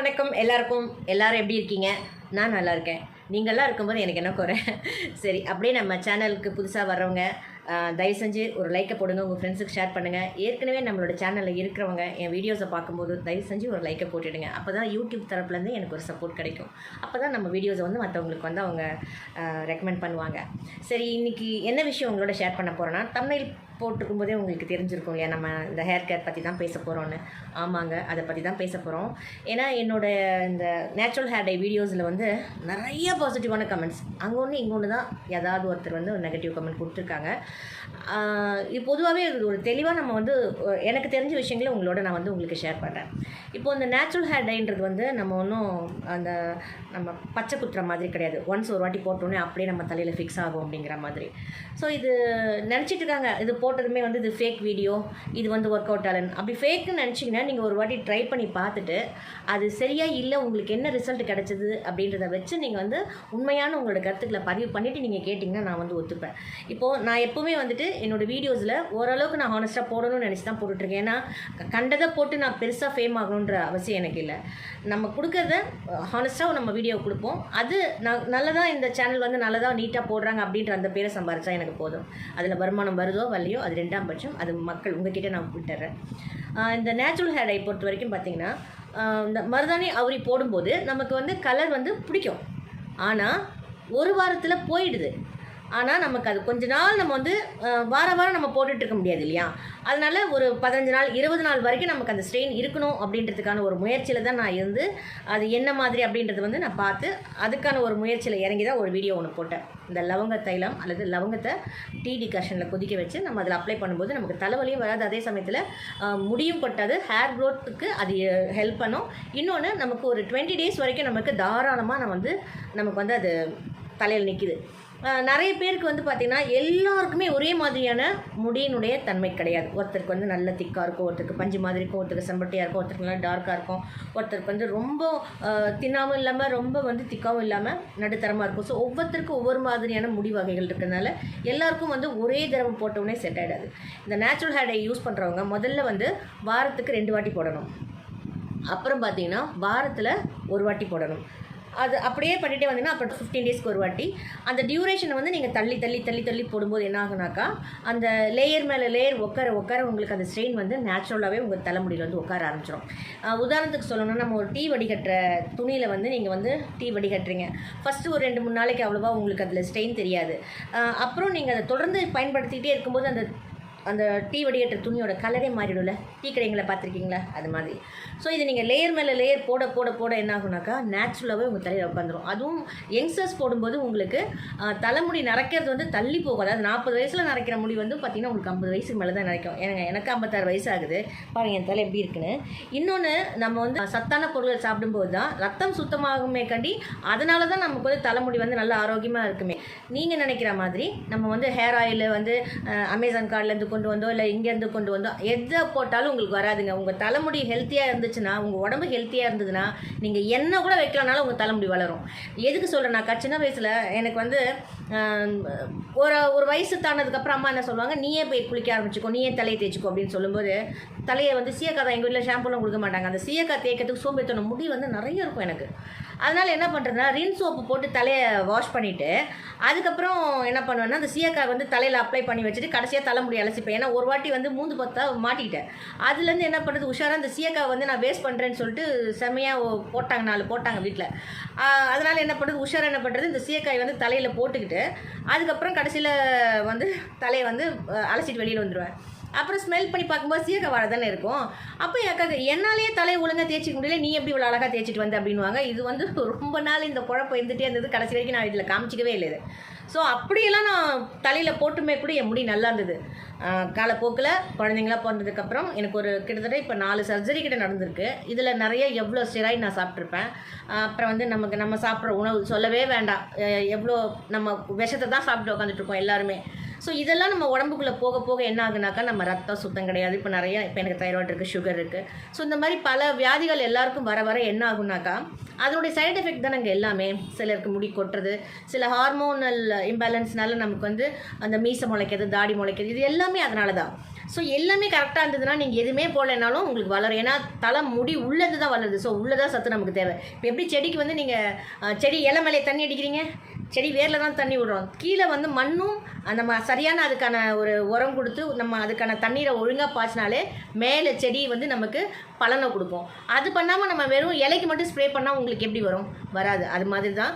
வணக்கம் எல்லாருக்கும். எல்லாரும் எப்படி இருக்கீங்க? நான் நல்லா இருக்கேன். நீங்கள்லாம் இருக்கும்போது எனக்கு என்ன குறை? சரி அப்படியே நம்ம சேனலுக்கு புதுசாக வர்றவங்க தயவு செஞ்சு ஒரு லைக்கை போடுங்க உங்கள் ஃப்ரெண்ட்ஸுக்கு ஷேர் பண்ணுங்கள் ஏற்கனவே நம்மளோட சேனலில் இருக்கிறவங்க என் வீடியோஸை பார்க்கும்போது தயவு செஞ்சு ஒரு லைக்கை போட்டுடுங்க. அப்போ தான் யூடியூப் தரப்புலேருந்து எனக்கு ஒரு சப்போர்ட் கிடைக்கும். அப்போ தான் நம்ம வீடியோஸை வந்து மற்றவங்களுக்கு வந்து அவங்க ரெக்கமெண்ட் பண்ணுவாங்க. சரி இன்னைக்கு என்ன விஷயம் உங்களோட ஷேர் பண்ண போகிறேன்னா தமிழ் போட்டிருக்கும் போதே உங்களுக்கு தெரிஞ்சிருக்கும் இல்லையா? நம்ம இந்த ஹேர் கேர் பற்றி தான் பேச போகிறோன்னு ஆமாங்க அதை பற்றி தான் பேச போகிறோம் ஏன்னா என்னோட இந்த நேச்சுரல் ஹேர் டே வீடியோஸில் வந்து நிறைய பாசிட்டிவான கமெண்ட்ஸ் அங்கே ஒன்று இங்கே ஒன்று தான் ஏதாவது ஒருத்தர் வந்து ஒரு நெகட்டிவ் கமெண்ட் கொடுத்துருக்காங்க. இது பொதுவாகவே இது ஒரு தெளிவாக நம்ம வந்து எனக்கு தெரிஞ்ச விஷயங்களை உங்களோட நான் வந்து உங்களுக்கு ஷேர் பண்ணுறேன் இப்போ இந்த நேச்சுரல் ஹேர் டைன்றது வந்து நம்ம ஒன்றும் அந்த நம்ம பச்சை குத்துற மாதிரி கிடையாது. ஒன்ஸ் ஒரு வாட்டி போட்டோன்னே அப்படியே நம்ம தலையில் ஃபிக்ஸ் ஆகும் அப்படிங்கிற மாதிரி. ஸோ இது நினச்சிட்டு இருக்காங்க. இது போ போட்டதுமே வந்து இது ஃபேக் வீடியோ இது வந்து ஒர்க் அவுட் ஆலன் அப்படி ஃபேக்குன்னு நினச்சிங்கன்னா நீங்கள் ஒரு வாட்டி ட்ரை பண்ணி பார்த்துட்டு அது சரியாக இல்லை உங்களுக்கு என்ன ரிசல்ட் கிடச்சிது அப்படின்றத வச்சு நீங்கள் வந்து உண்மையான உங்களோட கருத்துக்களை பதிவு பண்ணிவிட்டு நீங்கள் கேட்டிங்கன்னா நான் வந்து ஒத்துப்பேன். இப்போது நான் எப்போவுமே வந்துட்டு என்னோட வீடியோஸில் ஓரளவுக்கு நான் ஹானஸ்ட்டாக போடணும்னு நினச்சி தான் போட்டுட்ருக்கேன். ஏன்னா கண்டதை போட்டு நான் பெருசாக ஃபேம் ஆகணுன்ற அவசியம் எனக்கு இல்லை. நம்ம கொடுக்குறத ஹானஸ்ட்டாக நம்ம வீடியோ கொடுப்போம். அது நான் நல்லதாக இந்த சேனல் வந்து நல்லதாக நீட்டாக போடுறாங்க அப்படின்ற அந்த பேரை சம்பாரிச்சா எனக்கு போதும். அதில் வருமானம் வருதோ வரலையோ அது ரெண்டாம் பட்சம் அது மக்கள் உங்ககிட்ட நான் விட்டுறேன். இந்த நேச்சுரல் ஹேர் டை பொறுத்த வரைக்கும் பார்த்தீங்கன்னா இந்த மருதாணி அவரி போடும்போது நமக்கு வந்து கலர் வந்து பிடிக்கும். ஆனால் ஒரு வாரத்தில் போயிடுது. ஆனால் நமக்கு அது கொஞ்ச நாள் நம்ம வந்து வார வாரம் நம்ம போட்டுட்ருக்க முடியாது இல்லையா? அதனால் ஒரு பதினஞ்சு நாள் இருபது நாள் வரைக்கும் நமக்கு அந்த ஸ்ட்ரெயின் இருக்கணும் அப்படின்றதுக்கான ஒரு முயற்சியில் தான் நான் இருந்து அது என்ன மாதிரி அப்படின்றது வந்து நான் பார்த்து அதுக்கான ஒரு முயற்சியில் இறங்கி தான் ஒரு வீடியோ ஒன்று போட்டேன். இந்த லவங்க தைலம் அல்லது லவங்கத்தை டீ டிகாஷனில் கொதிக்க வச்சு நம்ம அதில் அப்ளை பண்ணும்போது நமக்கு தலைவலியும் வராது. அதே சமயத்தில் முடியும் கொட்டாது ஹேர் க்ரோத்துக்கு அது ஹெல்ப் பண்ணும். இன்னொன்று நமக்கு ஒரு டுவெண்ட்டி டேஸ் வரைக்கும் நமக்கு தாராளமாக நம்ம வந்து நமக்கு வந்து அது தலையில் நிற்கிது நிறைய பேருக்கு வந்து பார்த்திங்கன்னா எல்லாருக்குமே ஒரே மாதிரியான முடியினுடைய தன்மை கிடையாது. ஒருத்தருக்கு வந்து நல்ல திக்காக இருக்கும் ஒருத்தருக்கு பஞ்சு மாதிரி இருக்கும் ஒருத்தருக்கு செம்பட்டியாக இருக்கும் ஒருத்தருக்கு நல்லா டார்க்காக இருக்கும். ஒருத்தருக்கு வந்து ரொம்ப தின்னாவும் இல்லாமல் ரொம்ப வந்து திக்காவும் இல்லாமல் நடுத்தரமாக இருக்கும். ஸோ ஒவ்வொருத்தருக்கும் ஒவ்வொரு மாதிரியான முடி வகைகள் இருக்கிறதுனால எல்லாருக்கும் வந்து ஒரே தடவை போட்டவுடனே செட் ஆகிடாது இந்த நேச்சுரல் ஹேடை யூஸ் பண்ணுறவங்க முதல்ல வந்து வாரத்துக்கு ரெண்டு வாட்டி போடணும். அப்புறம் பார்த்தீங்கன்னா வாரத்தில் ஒரு வாட்டி போடணும். அது அப்படியே பண்ணிகிட்டே வந்தீங்கன்னா அப்புறம் ஃபிஃப்டீன் டேஸ்க்கு ஒரு வாட்டி. அந்த டியூரேஷனை வந்து நீங்கள் தள்ளி தள்ளி தள்ளி தள்ளி போடும்போது என்ன ஆகுனாக்கா அந்த லேயர் மேலே லேயர் உட்கார உட்கார உங்களுக்கு அந்த ஸ்ட்ரெயின் வந்து நேச்சுரலாகவே உங்கள் தலைமுடியில் வந்து உட்கார ஆரம்பிச்சிடும் உதாரணத்துக்கு சொல்லணும்னா நம்ம ஒரு டீ வடிகட்டுற துணியில் வந்து நீங்கள் வந்து டீ வடிகட்டுறீங்க. ஃபஸ்ட்டு ஒரு ரெண்டு மூணு நாளைக்கு அவ்வளோவா உங்களுக்கு அதில் ஸ்ட்ரெயின் தெரியாது. அப்புறம் நீங்கள் அதை தொடர்ந்து பயன்படுத்திக்கிட்டே இருக்கும்போது அந்த அந்த டீ வடிகட்டுற துணியோட கலரே மாறிடும்ல. டீ கடைங்களை பார்த்துருக்கீங்களா? அது மாதிரி. ஸோ இது நீங்கள் லேயர் மேலே லேயர் போட போட போட என்ன ஆகுனாக்கா நேச்சுரலாகவே உங்கள் தலையில் உட்காந்துரும் அதுவும் யங்ஸ்டர்ஸ் போடும்போது உங்களுக்கு தலைமுடி நரைக்கிறது வந்து தள்ளி போகும் அதாவது நாற்பது வயசில் நரைக்கிற முடி வந்து பார்த்திங்கன்னா உங்களுக்கு ஐம்பது வயசுக்கு மேலே தான் நரைக்கும். எனக்கு எனக்கு ஐம்பத்தாறு வயசு ஆகுது. பாருங்கள் என் தலை எப்படி இருக்குன்னு. இன்னொன்று நம்ம வந்து சத்தான பொருட்கள் சாப்பிடும்போது தான் ரத்தம் சுத்தமாகுமே கண்டி அதனால தான் நமக்கு வந்து தலைமுடி வந்து நல்லா ஆரோக்கியமாக இருக்குமே. நீங்கள் நினைக்கிற மாதிரி நம்ம வந்து ஹேர் ஆயில் வந்து அமேசான் கார்ட்லேருந்து கொண்டு வந்தோம் இல்லை இங்கேருந்து கொண்டு வந்தோம் எதை போட்டாலும் உங்களுக்கு வராதுங்க. உங்கள் தலைமுடி ஹெல்த்தியாக இருந்துச்சுன்னா உங்கள் உடம்பு ஹெல்த்தியாக இருந்ததுன்னா நீங்கள் என்ன கூட வைக்கலனாலும் உங்கள் தலைமுடி வளரும். எதுக்கு சொல்கிறேன்னாக்கா சின்ன வயசில் எனக்கு வந்து ஒரு ஒரு வயசு தானதுக்கப்புறம் அம்மா என்ன சொல்லுவாங்க நீயே போய் குளிக்க ஆரம்பிச்சுக்கோ நீயே தலையை தேய்ச்சிக்கோ அப்படின்னு சொல்லும்போது தலையை வந்து சீயக்காய் தான் எங்கள் வீட்டில் ஷாம்புலாம் கொடுக்க மாட்டாங்க. அந்த சீயக்காய் தேய்க்கிறதுக்கு சோம்பேத்தனம் முடி வந்து நிறைய இருக்கும் எனக்கு. அதனால் என்ன பண்ணுறதுனா ரின் சோப்பு போட்டு தலையை வாஷ் பண்ணிவிட்டு அதுக்கப்புறம் என்ன பண்ணுவேன்னா அந்த சீயக்காய் வந்து தலையில் அப்ளை பண்ணி வச்சுட்டு கடைசியாக தலைமுடி வச்சுப்பேன் ஏன்னா ஒரு வாட்டி வந்து மூந்து பார்த்தா மாட்டிக்கிட்டேன். அதுலேருந்து என்ன பண்ணுறது உஷாராக அந்த சீயக்காய் வந்து நான் வேஸ்ட் பண்ணுறேன்னு சொல்லிட்டு செம்மையாக போட்டாங்க நாலு போட்டாங்க வீட்டில் அதனால் என்ன பண்ணுறது உஷாராக என்ன பண்ணுறது இந்த சீயக்காய் வந்து தலையில் போட்டுக்கிட்டு அதுக்கப்புறம் கடைசியில் வந்து தலையை வந்து அலசிட்டு வெளியில் வந்துடுவேன் அப்புறம் ஸ்மெல் பண்ணி பார்க்கும்போது சீரக வாழை தானே இருக்கும். அப்போ என் அக்காக்கு என்னாலேயே தலையை ஒழுங்காக தேய்ச்சிக்க முடியல நீ எப்படி இவ்வளோ அழகாக தேய்ச்சிட்டு வந்த? அப்படின்வாங்க இது வந்து ரொம்ப நாள் இந்த குழப்பம் இருந்துகிட்டே இருந்தது. கடைசி வரைக்கும் நான் இதில் காமிச்சிக்கவே இல்லை இது. ஸோ அப்படியெல்லாம் நான் தலையில் போட்டுமே கூட என் முடி நல்லா இருந்தது. காலப்போக்கில் குழந்தைங்களா பிறந்ததுக்கப்புறம் எனக்கு ஒரு கிட்டத்தட்ட இப்போ நாலு சர்ஜரி கிட்ட நடந்திருக்கு. இதில் நிறைய எவ்வளோ ஸ்டெராய்ட் நான் சாப்பிட்ருப்பேன் அப்புறம் வந்து நமக்கு நம்ம சாப்பிட்ற உணவு சொல்லவே வேண்டாம். எவ்வளோ நம்ம விஷத்தை தான் சாப்பிட்டு உட்காந்துட்டு இருக்கோம் எல்லாருமே. ஸோ இதெல்லாம் நம்ம உடம்புக்குள்ளே போக போக என்ன ஆகுனாக்கா நம்ம ரத்தம் சுத்தம் கிடையாது. இப்போ நிறைய இப்போ எனக்கு தைராய்டு இருக்குது சுகர் இருக்குது ஸோ இந்த மாதிரி பல வியாதிகள் எல்லாருக்கும் வர வர என்ன ஆகுனாக்கா அதனுடைய சைடு எஃபெக்ட் தானங்க எல்லாமே. சிலருக்கு முடி கொட்டுறது சில ஹார்மோனல் இம்பேலன்ஸ்னால நமக்கு வந்து அந்த மீசை முளைக்கிறது தாடி முளைக்கிறது இது எல்லாமே அதனால தான் ஸோ எல்லாமே கரெக்டாக இருந்ததுன்னா நீங்கள் எதுவுமே போடலைனாலும் உங்களுக்கு வளரும். ஏன்னா தலை முடி உள்ளது தான் வளருது. ஸோ உள்ளதாக சத்து நமக்கு தேவை. இப்போ எப்படி செடிக்கு வந்து நீங்கள் செடி இலை மேலே தண்ணி அடிக்கிறீங்க? செடி வேரில் தான் தண்ணி விடுறோம். கீழே வந்து மண்ணும் நம்ம சரியான அதுக்கான ஒரு உரம் கொடுத்து நம்ம அதுக்கான தண்ணீரை ஒழுங்காக பாய்ச்சினாலே மேலே செடி வந்து நமக்கு பலனை கொடுக்கும். அது பண்ணாமல் நம்ம வெறும் இலைக்கு மட்டும் ஸ்ப்ரே பண்ணால் உங்களுக்கு எப்படி வரும்? வராது. அது மாதிரி தான்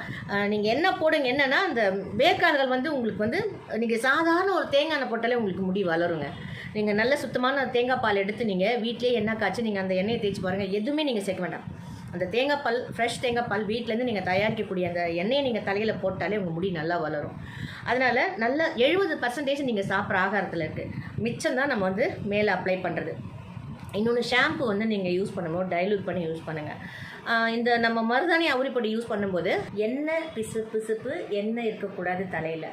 நீங்கள் என்ன போடுங்க என்னென்னா அந்த வேர்க்கால்கள் வந்து உங்களுக்கு வந்து நீங்கள் சாதாரண ஒரு தேங்காய் எண்ணெய் போட்டாலே உங்களுக்கு முடி வளருங்க. நீங்கள் நல்ல சுத்தமான தேங்காய் பால் எடுத்து நீங்கள் வீட்டிலேயே எண்ணெய் காய்ச்சி நீங்கள் அந்த எண்ணெயை தேய்ச்சி பாருங்கள் எதுவுமே நீங்கள் சேர்க்க வேண்டாம். அந்த தேங்காய் பல் ஃப்ரெஷ் தேங்காய் பல் வீட்டிலேருந்து நீங்கள் தயாரிக்கக்கூடிய அந்த எண்ணெயை நீங்கள் தலையில் போட்டாலே உங்கள் முடி நல்லா வளரும். அதனால் நல்ல எழுபது பர்சன்டேஜ் நீங்கள் சாப்பிட்ற ஆகாரத்தில் இருக்குது மிச்சம் தான் நம்ம வந்து மேலே அப்ளை பண்ணுறது இன்னொன்று ஷாம்பு வந்து நீங்கள் யூஸ் பண்ணும்போது டைலூட் பண்ணி யூஸ் பண்ணுங்கள் இந்த நம்ம மருதாணி அவுரிப்பொடி யூஸ் பண்ணும்போது எண்ணெய் பிசு பிசுப்பு எண்ணெய் இருக்கக்கூடாது தலையில்.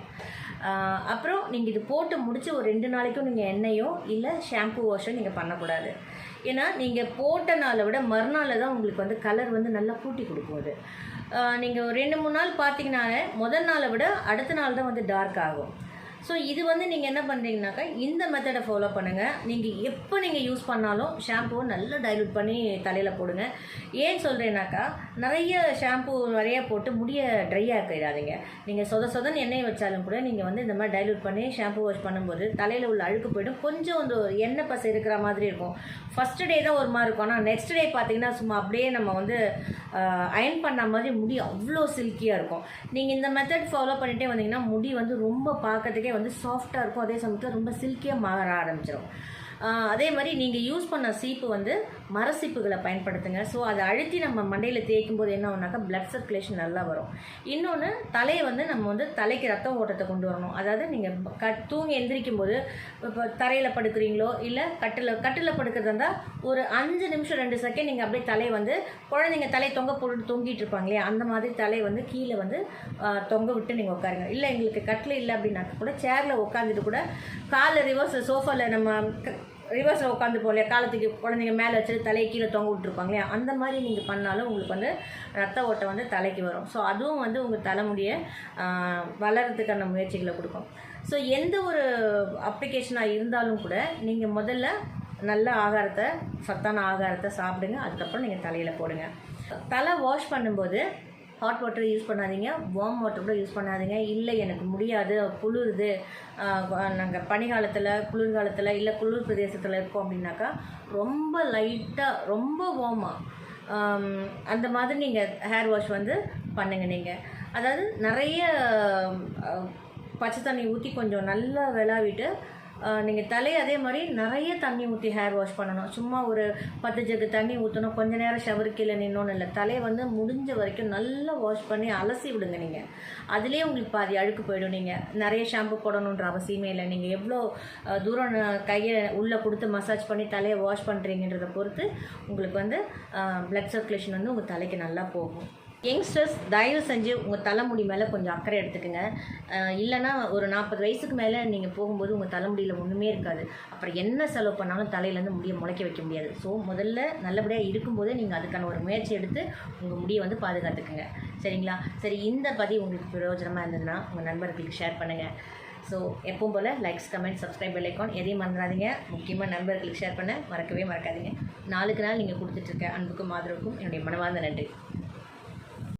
அப்புறம் நீங்கள் இது போட்டு முடித்து ஒரு ரெண்டு நாளைக்கும் நீங்கள் எண்ணெயோ இல்லை ஷாம்பு வாஷோ நீங்கள் பண்ணக்கூடாது. ஏன்னா நீங்கள் போட்ட நாளை விட மறுநாளில் தான் உங்களுக்கு வந்து கலர் வந்து நல்லா கூட்டி கொடுக்கும் அது. நீங்கள் ஒரு ரெண்டு மூணு நாள் பார்த்தீங்கன்னா முதல் நாளை விட அடுத்த நாள் தான் வந்து டார்க் ஆகும். ஸோ இது வந்து நீங்கள் என்ன பண்ணுறீங்கனாக்கா இந்த மெத்தடை ஃபாலோ பண்ணுங்கள் நீங்கள் எப்போ நீங்கள் யூஸ் பண்ணாலும் ஷாம்பூவை நல்லா டைலூட் பண்ணி தலையில் போடுங்க. ஏன் சொல்கிறேன்னாக்கா நிறைய ஷாம்பு நிறைய போட்டு முடிய ட்ரை ஆக்கிடாதீங்க நீங்கள் சொத சொதன் எண்ணெய் வச்சாலும் கூட நீங்கள் வந்து இந்த மாதிரி டைலூட் பண்ணி ஷாம்பு வாஷ் பண்ணும்போது தலையில் உள்ள அழுக்கு போயிடும். கொஞ்சம் வந்து எண்ணெய் பசை இருக்கிற மாதிரி இருக்கும். ஃபஸ்ட்டு டே தான் ஒரு மாதிரி இருக்கும். ஆனால் நெக்ஸ்ட் டே பார்த்தீங்கன்னா சும்மா அப்படியே நம்ம வந்து அயன் பண்ண மாதிரி முடி அவ்வளோ சில்கியாக இருக்கும். நீங்கள் இந்த மெத்தட் ஃபாலோ பண்ணிகிட்டே வந்தீங்கன்னா முடி வந்து ரொம்ப பார்க்கறதுக்கே வந்து சாஃப்டாக இருக்கும். அதே சமயத்தில் ரொம்ப சில்கியாக மாற ஆரம்பிச்சிடும் அதே மாதிரி நீங்கள் யூஸ் பண்ண சீப்பு வந்து மரசீப்புகளை பயன்படுத்துங்க. ஸோ அதை அழுத்தி நம்ம மண்டையில் தேய்க்கும் போது என்ன ஆகுனாக்கா பிளட் சர்க்குலேஷன் நல்லா வரும். இன்னொன்று தலையை வந்து நம்ம வந்து தலைக்கு ரத்த ஓட்டத்தை கொண்டு வரணும். அதாவது நீங்கள் க தூங்கி எந்திரிக்கும் போது இப்போ தரையில் படுக்கிறீங்களோ இல்லை கட்டில் கட்டில் படுக்கிறதா இருந்தால் ஒரு அஞ்சு நிமிஷம் ரெண்டு செகண்ட் நீங்கள் அப்படியே தலையை வந்து குழந்தைங்க தலையை தொங்க போட்டு தொங்கிட்டு இருப்பாங்க இல்லையா? அந்த மாதிரி தலையை வந்து கீழே வந்து தொங்க விட்டு நீங்கள் உட்காருங்க. இல்லை எங்களுக்கு கட்டில் இல்லை அப்படின்னாக்க கூட சேரில் உட்காந்துட்டு கூட காலில் ரிவர்ஸ் சோஃபாவில் நம்ம ரிவர்ஸில் உட்காந்து போகலையா? காலத்துக்கு குழந்தைங்க மேலே வச்சுட்டு தலையை கீழே தொங்க விட்டுருப்பாங்க இல்லையா அந்த மாதிரி நீங்கள் பண்ணாலும் உங்களுக்கு வந்து ரத்த ஓட்டம் வந்து தலைக்கு வரும். ஸோ அதுவும் வந்து உங்கள் தலைமுடியை வளர்கிறதுக்கான முயற்சிகளை கொடுக்கும். ஸோ எந்த ஒரு அப்ளிகேஷனாக இருந்தாலும் கூட நீங்கள் முதல்ல நல்ல ஆகாரத்தை சத்தான ஆகாரத்தை சாப்பிடுங்க. அதுக்கப்புறம் நீங்கள் தலையில் போடுங்க. தலை வாஷ் பண்ணும்போது ஹாட் வாட்டர் யூஸ் பண்ணாதீங்க வார்ம் வாட்டர் கூட யூஸ் பண்ணாதீங்க. இல்லை எனக்கு முடியாது குளிருது. நாங்கள் பனிகாலத்தில் குளிர்காலத்தில் இல்லை குளிர் பிரதேசத்தில் இருக்கோம் அப்படின்னாக்கா ரொம்ப லைட்டாக ரொம்ப வார்மாக அந்த மாதிரி நீங்கள் ஹேர் வாஷ் வந்து பண்ணுங்க நீங்கள் அதாவது நிறைய பச்சை தண்ணி ஊற்றி கொஞ்சம் நல்லா விளாவிட்டு நீங்கள் தலையை அதே மாதிரி நிறைய தண்ணி ஊற்றி ஹேர் வாஷ் பண்ணணும். சும்மா ஒரு பத்து ஜக்கு தண்ணி ஊற்றணும் கொஞ்ச நேரம் ஷவர் கீழே நின்னோன்னு இல்லை. தலையை வந்து முடிஞ்ச வரைக்கும் நல்லா வாஷ் பண்ணி அலசி விடுங்க நீங்கள் அதுலேயே உங்களுக்கு பாதி அழுக்கு போயிடும் நீங்கள் நிறைய ஷாம்பு போடணுன்ற அவசியமே இல்லை. நீங்கள் எவ்வளோ தூரம் கையை உள்ளே கொடுத்து மசாஜ் பண்ணி தலையை வாஷ் பண்ணுறீங்கன்றதை பொறுத்து உங்களுக்கு வந்து ப்ளட் சர்க்குலேஷன் வந்து உங்கள் தலைக்கு நல்லா போகும். யங்ஸ்டர்ஸ் தயவு செஞ்சு உங்கள் தலைமுடி மேலே கொஞ்சம் அக்கறை எடுத்துக்கோங்க. இல்லைன்னா ஒரு நாற்பது வயசுக்கு மேலே நீங்கள் போகும்போது உங்கள் தலைமுடியில் ஒன்றுமே இருக்காது. அப்புறம் என்ன செலவு பண்ணாலும் தலையிலேருந்து முடியை முளைக்க வைக்க முடியாது. ஸோ முதல்ல நல்லபடியாக இருக்கும்போதே நீங்கள் அதுக்கான ஒரு முயற்சி எடுத்து உங்கள் முடியை வந்து பாதுகாத்துக்குங்க. சரிங்களா? சரி இந்த பதிவு உங்களுக்கு பிரயோஜனமாக இருந்ததுன்னா உங்கள் நண்பர்களுக்கு ஷேர் பண்ணுங்கள் ஸோ எப்பவும் போல் லைக்ஸ் கமெண்ட் சப்ஸ்கிரைப் பெல் எதையும் மறந்துடாதீங்க. முக்கியமாக நண்பர்களுக்கு ஷேர் பண்ண மறக்கவே மறக்காதீங்க. நாளுக்கு நாள் நீங்கள் கொடுத்துட்ருக்க அன்புக்கும் ஆதரவுக்கும் என்னுடைய மனமார்ந்த நன்றி.